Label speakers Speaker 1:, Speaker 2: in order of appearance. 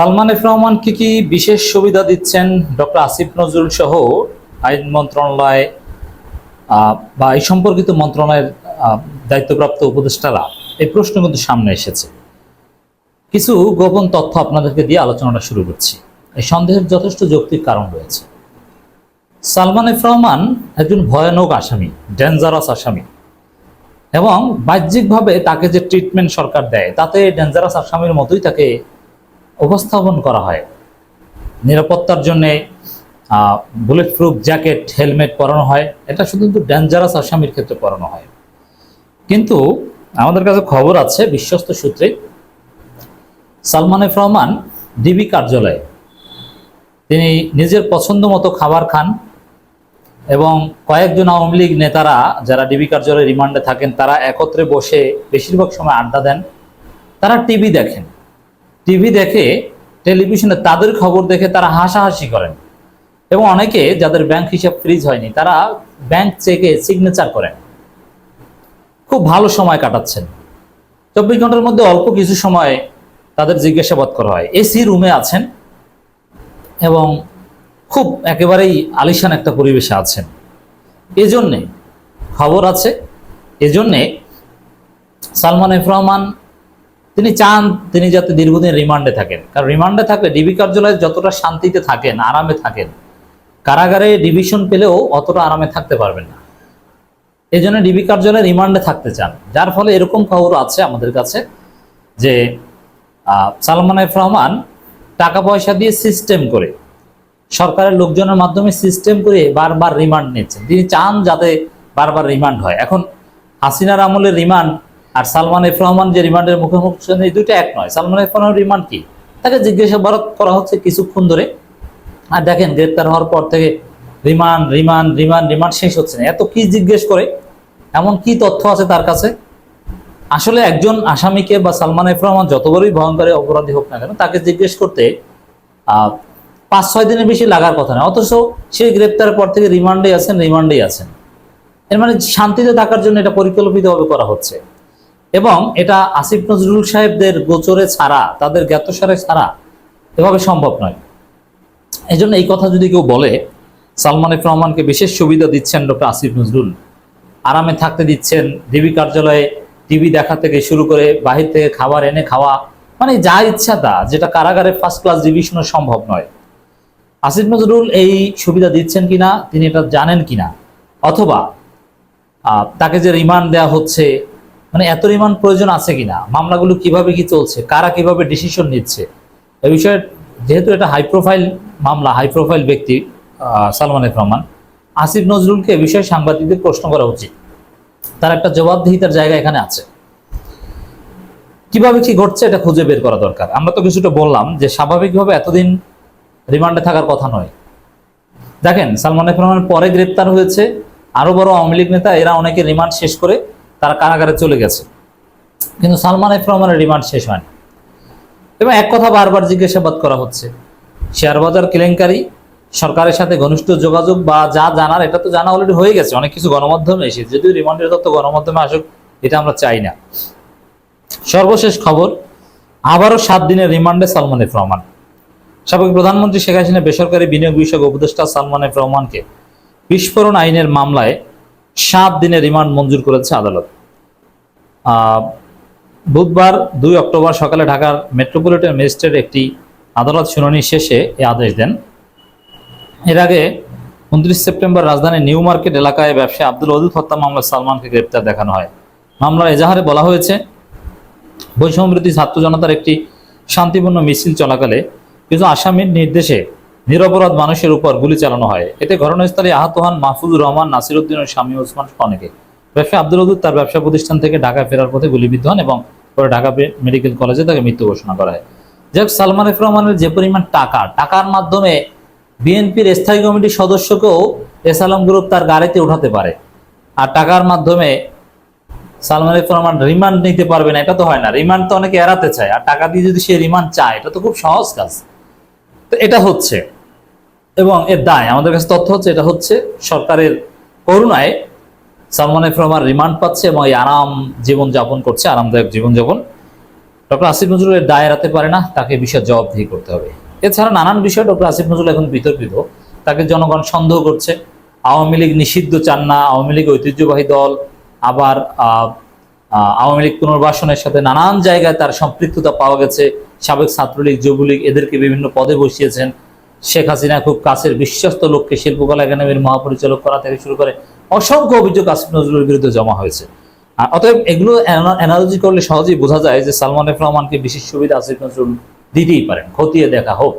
Speaker 1: Salman F রহমানকে কি বিশেষ সুবিধা দিচ্ছেন? ডক্টর আসিফ নজরুল সহ আইন মন্ত্রণালয় বা এই সম্পর্কিত মন্ত্রণালয়ের দায়িত্বপ্রাপ্ত উপদেষ্টারা এই প্রশ্ন কিন্তু সামনে এসেছে। কিছু গোপন তথ্য আপনাদেরকে দিয়ে আলোচনাটা শুরু করছি। এই সন্দেহের যথেষ্ট যৌক্তিক কারণ রয়েছে। সালমান এফ রহমান একজন ভয়ানক আসামি ডেঞ্জারাস আসামি এবং বাহ্যিকভাবে তাকে যে ট্রিটমেন্ট সরকার দেয়, তাতে ডেঞ্জারাস আসামির মতোই তাকে উপস্থাপন করা হয়। নিরাপত্তার জন্যে বুলেট প্রুফ জ্যাকেট হেলমেট পরানো হয়। এটা শুধু ডেঞ্জারাস আসামির ক্ষেত্রে পরানো হয়। কিন্তু আমাদের কাছে খবর আছে বিশ্বস্ত সূত্রে, সালমান এফ রহমান ডিবি কার্যালয়ে তিনি নিজের পছন্দ মতো খাবার খান এবং কয়েকজন আওয়ামী লীগ নেতারা যারা ডিবি কার্যালয়ে রিমান্ডে থাকেন, তারা একত্রে বসে বেশিরভাগ সময় আড্ডা দেন। তারা টিভি দেখেন। টিভি দেখে, টেলিভিশনে তাদের খবর দেখে তারা হাসাহাসি করেন। এবং অনেকে যাদের ব্যাংক হিসাব ফ্রিজ হয়নি, তারা ব্যাংক চেকে সিগনেচার করেন। খুব ভালো সময় কাটাচ্ছেন। চব্বিশ ঘণ্টার মধ্যে অল্প কিছু সময় তাদের জিজ্ঞাসাবাদ করা হয়। এসি রুমে আছেন এবং খুব একেবারেই আলিশান একটা পরিবেশে আছেন। এজন্যে খবর আছে, এজন্যে সালমান এফ রহমান তিনি চান তিনি যাতে দীর্ঘদিন রিমান্ডে থাকেন। কারণ রিমান্ডে থাকলে ডিবি কার্যালয়ে যতটা শান্তিতে থাকেন, আরামে থাকেন, কারাগারে ডিভিশন পেলেও অতটা আরামে থাকতে পারবেন না। এই জন্য ডিবি কার্যালয়ে রিমান্ডে থাকতে চান। যার ফলে এরকম খবর আছে আমাদের কাছে যে সালমান এফ রহমান টাকা পয়সা দিয়ে সিস্টেম করে, সরকারের লোকজনের মাধ্যমে সিস্টেম করে বারবার রিমান্ড নিচ্ছেন। তিনি চান যাতে বারবার রিমান্ড হয়। এখন হাসিনার আমলের রিমান্ড আর সালমান এফ রহমান যে রিমান্ডের মুখোমুখি এই দুটো এক নয়। সালমান এফ রহমান রিমান্ড কি? তাকে জিজ্ঞাসাবাদ করা হচ্ছে কিছুক্ষণ ধরে। আর দেখেন, গ্রেপ্তার হওয়ার পর থেকে রিমান্ড রিমান্ড রিমান্ড রিমান্ড শেষ হচ্ছে না। এত কি জিজ্ঞেস করে? এমন কি তথ্য আছে তার কাছে? আসলে একজন আসামিকে বা সালমান এফ রহমান যতবারই ভয়ঙ্কর অপরাধী হোক না কেন, তাকে জিজ্ঞেস করতে পাঁচ, ছয় দিনের বেশি লাগার কথা না অথচ সে গ্রেপ্তারের পর থেকে রিমান্ডে আছেন, রিমান্ডেই আছেন। এর মানে শান্তিতে থাকার জন্য এটা পরিকল্পিতভাবে করা হচ্ছে। এবং এটা আসিফ নজরুল সাহেবদের গোচরে ছাড়া, তাদের জ্ঞাতসারে ছাড়া এভাবে সম্ভব নয়। এই জন্য এই কথা যদি কেউ বলে, সালমান এফ রহমানকে বিশেষ সুবিধা দিচ্ছেন ডক্টর আসিফ নজরুল। আরামে থাকতে দিচ্ছেন, ডিবি কার্যালয়ে টিভি দেখা থেকে শুরু করে বাহির থেকে খাবার এনে খাওয়া মানে যা ইচ্ছা তা, যেটা কারাগারে ফার্স্ট ক্লাস ডিভিশনে সম্ভব নয়। আসিফ নজরুল এই সুবিধা দিচ্ছেন কিনা, তিনি এটা জানেন কিনা? অথবা তাকে যে রিমান্ড দেওয়া হচ্ছে মানে এত রিমান্ড প্রয়োজন আছে কিনা? মামলাগুলো কীভাবে কি চলছে? কারা কীভাবে ডিসিশন নিচ্ছে? এ বিষয়ে যেহেতু এটা হাই প্রোফাইল মামলা হাই প্রোফাইল ব্যক্তি সালমান রহমান, আসিফ নজরুলকে এ বিষয়ে সাংবাদিকদের প্রশ্ন করা উচিত। তার একটা জবাবদিহিতার জায়গা এখানে আছে। কীভাবে কি ঘটছে এটা খুঁজে বের করা দরকার? আমরা তো কিছুটা বললাম যে স্বাভাবিকভাবে এতদিন রিমান্ডে থাকার কথা নয়। দেখেন, সালমান রহমান পরে গ্রেপ্তার হয়েছে। আরও বড় আওয়ামী লীগ নেতা, এরা অনেকে রিমান্ড শেষ করে তারা কারাগারে চলে গেছে। কিন্তু সালমান এফ রিমান্ড শেষ হয়নি। এবং এক কথা বারবার জিজ্ঞাসাবাদ করা হচ্ছে, শেয়ার বাজার কেলেঙ্কারি, সরকারের সাথে ঘনিষ্ঠ যোগাযোগ বা যা জানার, এটা তো জানা অলরেডি হয়ে গেছে, অনেক কিছু গণমাধ্যমে এসে যদিও রিমান্ডের তথ্য গণমাধ্যমে আসুক, এটা আমরা চাই না। সর্বশেষ খবর, আবারও সাত দিনের রিমান্ডে সালমান এফ রহমান। সাবেক প্রধানমন্ত্রী শেখ হাসিনা বেসরকারি বিনিয়োগ বিষয়ক উপদেষ্টা সালমান এফ রহমানকে বিস্ফোরণ আইনের মামলায় সাত দিনের রিমান্ড মঞ্জুর করেছে আদালত। বুধবার দুই অক্টোবর সকালে ঢাকার মেট্রোপলিটন ম্যাজিস্ট্রেট একটি আদালত শুনানি শেষে এই আদেশ দেন। এর আগে উনত্রিশ সেপ্টেম্বর রাজধানীর নিউ মার্কেট এলাকায় ব্যবসায়ী আব্দুল অদুল হত্যা মামলায় সালমানকে গ্রেপ্তার দেখানো হয়। মামলার এজাহারে বলা হয়েছে বৈষম্যবৃত্তি ছাত্র জনতার একটি শান্তিপূর্ণ মিছিল চলাকালে কিছু আসামির নির্দেশে নিরপরাধ মানুষের উপর গুলি চালানো হয়। এতে ঘটনাস্থলে আহত হন মাহফুজুর রহমান নাসিরউদ্দিন ও স্বামী ওসমান অনেকে। ব্যবসায়ী আব্দুল অদুল তার ব্যবসা প্রতিষ্ঠান থেকে ঢাকা ফেরার পথে গুলিবিদ্ধ হন এবং পরে ঢাকা মেডিকেল কলেজে তাকে মৃত্যু ঘোষণা করা হয়। যাই হোক, সালমান এফ রহমানের যে পরিমাণ টাকা, টাকার মাধ্যমে বিএনপির স্থায়ী কমিটির সদস্যকেও এসালাম গ্রুপ তার গাড়িতে উঠাতে পারে। আর টাকার মাধ্যমে সালমান এফ রহমান রিমান্ড নিতে পারবে না, এটা তো হয় না। রিমান্ড তো অনেকে এড়াতে চায়। আর টাকা দিয়ে যদি সে রিমান্ড চায়, এটা তো খুব সহজ কাজ। তো এটা হচ্ছে। এবং এর দায়, আমাদের কাছে তথ্য হচ্ছে এটা হচ্ছে সরকারের করুণায় সালমান রহমান রিমান্ড পাচ্ছে এবং এই আরাম জীবনযাপন করছে, আরামদায়ক জীবনযাপন ডক্টর আসিফ নজরুলের দায় এড়াতে পারে না, তাকে বিষয়ে জবাবদিহি করতে হবে। এছাড়া নানান বিষয়ে ডক্টর আসিফ নজরুল এখন বিতর্কিত। তাকে জনগণ সন্দেহ করছে। আওয়ামী লীগ নিষিদ্ধ চান না, আওয়ামী লীগ ঐতিহ্যবাহী দল আবার আওয়ামী লীগ পুনর্বাসনের সাথে নানান জায়গায় তার সম্পৃক্ততা পাওয়া গেছে। সাবেক ছাত্রলীগ, যুবলীগ এদেরকে বিভিন্ন পদে বসিয়েছেন। শেখ হাসিনা খুব কাছের বিশ্বস্ত লোককে শিল্পকলা একাডেমির মহাপরিচালক করা থেকে শুরু করে অসংখ্য অভিযোগ আসিফ নজরুলের বিরুদ্ধে জমা হয়েছে। অতএব এগুলো অ্যানালজি করলে সহজেই বোঝা যায় যে সালমান এফ রহমানকে বিশেষ সুবিধা আসিফ নজরুল দিতেই পারেন। খতিয়ে দেখা হোক।